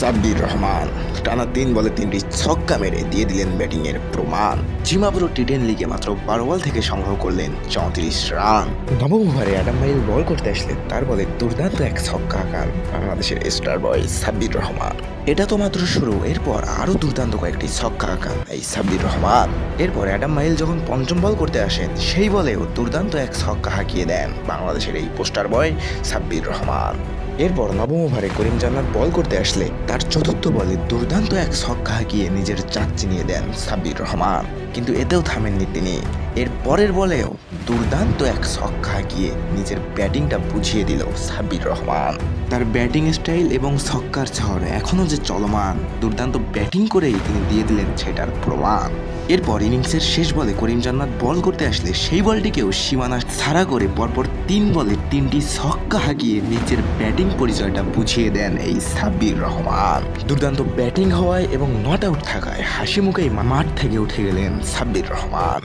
সাব্বির রহমান। টানা তিন বলে তিনটি ছক্কা মেরে দিয়ে দিলেন ব্যাটিংয়ের প্রমাণ। জিমাবুরু টি টেন লিগে মাত্র বারো বল থেকে সংগ্রহ করলেন চৌত্রিশ রান। নবম ওভারে অ্যাডাম মাইল বল করতে আসলে তার বলে দুর্দান্ত এক ছক্কা আঁকান বাংলাদেশের স্টার বয় সাব্বির রহমান। এটা তো মাত্র শুরু। এরপর আরও দুর্দান্ত কয়েকটি ছক্কা আঁকা। এই সাব্বির রহমান। এরপর অ্যাডাম মাইল যখন পঞ্চম বল করতে আসেন, সেই বলেও দুর্দান্ত এক ছক্কা হাঁকিয়ে দেন বাংলাদেশের এই পোস্টার বয় সাব্বির রহমান। এরপর নবম ওভারে করিম জান্নাত বল করতে আসলে তার চতুর্থ বলে দুর্দান্ত এক ছক্কা হাঁকিয়ে নিজের চাক চিনিয়ে দেন সাব্বির রহমান। কিন্তু এতেও থামেননি তিনি। এর পরের বলেও দুর্দান্ত এক ছক্কা হাঁকিয়ে নিজের ব্যাটিংটা বুঝিয়ে দিল সাব্বির রহমান। তার ব্যাটিং স্টাইল এবং ছক্কার ঝড় এখনও যে চলমান, দুর্দান্ত ব্যাটিং করেই তিনি দিয়ে দিলেন সেটার প্রমাণ। এরপর ইনিংসের শেষ বলে করিম জান্নাত বল করতে আসলে সেই বলটিকেও সীমানা ছাড়া করে পরপর তিন বলে তিনটি ছক্কা হাঁকিয়ে নিজের ব্যাটিং পরিচয়টা বুঝিয়ে দেন এই সাব্বির রহমান। দুর্দান্ত ব্যাটিং হওয়ায় এবং নট আউট থাকায় হাসি মুখেই মাঠ থেকে উঠে গেলেন সাব্বির রহমান